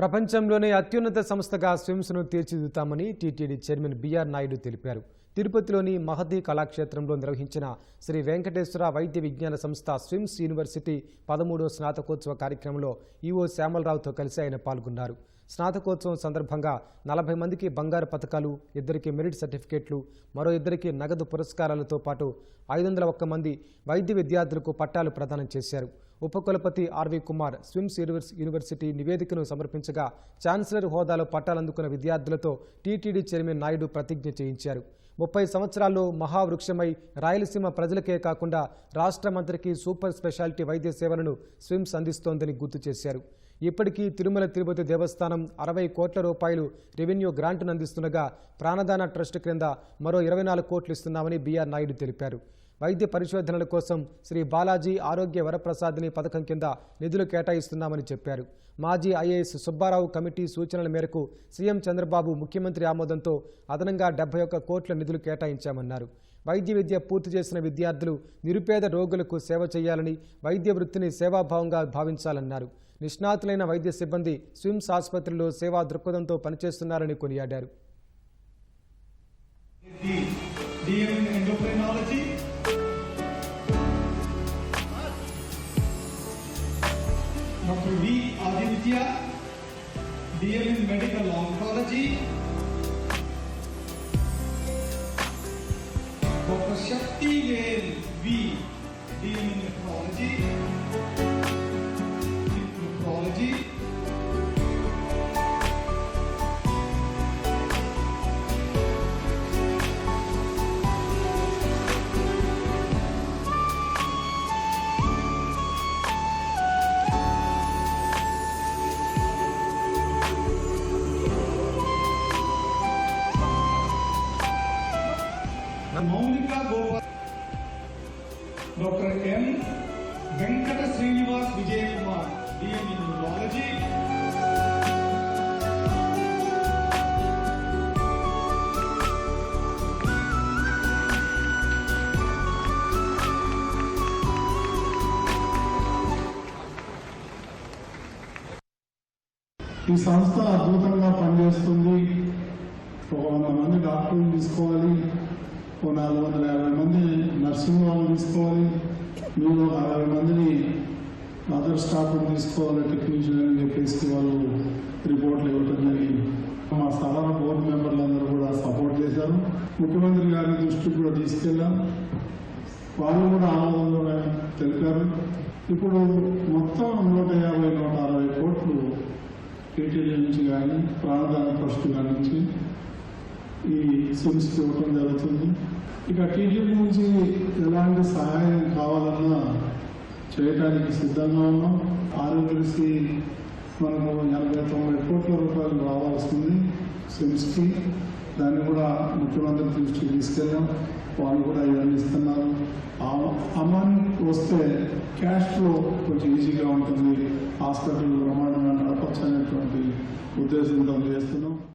ప్రపంచంలోనే అత్యున్నత సంస్థగా స్విమ్స్ను తీర్చిదిద్దుతామని TTD chairman B R Naidu తెలిపారు. తిరుపతిలోని మహదీ కళాక్షేత్రంలో నిర్వహించిన శ్రీ వెంకటేశ్వర వైద్య విజ్ఞాన సంస్థ స్విమ్స్ యూనివర్సిటీ పదమూడో స్నాతకోత్సవ కార్యక్రమంలో ఈవో శ్యామలరావుతో కలిసి ఆయన పాల్గొన్నారు. స్నాతకోత్సవం సందర్భంగా నలభై మందికి బంగారు పథకాలు ఇద్దరికి మెరిట్ సర్టిఫికేట్లు మరో ఇద్దరికి నగదు పురస్కారాలతో పాటు ఐదు వందల ఒక్క మంది వైద్య విద్యార్థులకు పట్టాలు ప్రదానం చేశారు. ఉపకులపతి ఆర్వి కుమార్ స్విమ్స్ యూనివర్సిటీ నివేదికను సమర్పించగా ఛాన్సలర్ హోదాలో పట్టాలందుకున్న విద్యార్థులతో టీటీడీ చైర్మన్ నాయుడు ప్రతిజ్ఞ చేయించారు. ముప్పై సంవత్సరాల్లో మహావృక్షమై రాయలసీమ ప్రజలకే కాకుండా రాష్ట్రమంతరికి సూపర్ స్పెషాలిటీ వైద్య సేవలను స్విమ్స్ అందిస్తోందని గుర్తు చేశారు. ఇప్పటికీ తిరుమల తిరుపతి దేవస్థానం అరవై కోట్ల రూపాయలు రెవెన్యూ గ్రాంట్ను అందిస్తుండగా ప్రాణదాన ట్రస్ట్ క్రింద మరో ఇరవై నాలుగు కోట్లు ఇస్తున్నామని బీఆర్ నాయుడు తెలిపారు. వైద్య పరిశోధనల కోసం శ్రీ బాలాజీ ఆరోగ్య వరప్రసాదిని పథకం కింద నిధులు కేటాయిస్తున్నామని చెప్పారు. మాజీ ఐఏఎస్ సుబ్బారావు కమిటీ సూచనల మేరకు సీఎం చంద్రబాబు ముఖ్యమంత్రి ఆమోదంతో అదనంగా డెబ్బై ఒక్క కోట్ల నిధులు కేటాయించామన్నారు. వైద్య విద్య పూర్తి చేసిన విద్యార్థులు నిరుపేద రోగులకు సేవ చేయాలని వైద్య వృత్తిని సేవాభావంగా భావించాలన్నారు. నిష్ణాతులైన వైద్య సిబ్బంది స్విమ్స్ ఆసుపత్రిలో సేవా దృక్పథంతో పనిచేస్తున్నారని కొనియాడారు. Dr. V. Aditya, DM in medical oncology. Dr. Shakti Vel V. DM in nephrology. Nephrology. Mounika Gopal doctor M. Venkata Srinivas Vijaya Kumar D M in neurology ఈ సంస్థ అద్భుతంగా పనిచేస్తుంది. ఒక వంద మంది డాక్టర్లు తీసుకోవాలి. ఓ నాలుగు వందల యాభై మంది నర్సింగ్ హోమ్ తీసుకోవాలి మీరు అరవై మందిని అదర్ స్టాఫ్ తీసుకోవాలి టెక్నీషియన్ అని చెప్పేసి వాళ్ళు రిపోర్ట్లు ఇవ్వటం జరిగింది. మా సాధారణ బోర్డు మెంబర్లందరూ కూడా సపోర్ట్ చేశారు. ముఖ్యమంత్రి గారి దృష్టికి కూడా తీసుకెళ్ళాం. వాళ్ళు కూడా ఆనందంలో తెలిపారు. ఇప్పుడు మొత్తం నూట యాభై నూట అరవై కోట్లు టీటీడీ నుంచి కానీ ప్రాణదాన ట్రస్ట్ కానీ నుంచి ఈ సిమ్స్కి ఇవ్వటం జరుగుతుంది. ఇక టీడీపీ నుంచి ఎలాంటి సహాయం కావాలన్నా చేయడానికి సిద్ధంగా ఉన్నాం. ఆరోగ్యశ్రీ మనకు ఎనభై తొంభై కోట్ల రూపాయలు రావాల్సింది సిమ్స్కి దాన్ని కూడా ముఖ్యమంత్రి దృష్టికి తీసుకెళ్ళాం. వాళ్ళు కూడా ఇవన్నీ ఇస్తున్నారు. అమౌంట్ వస్తే క్యాష్లో కొంచెం ఈజీగా ఉంటుంది. హాస్పిటల్ బ్రహ్మాండంగా నడపచ్చు అనేటువంటి ఉద్దేశంతో చేస్తున్నాం.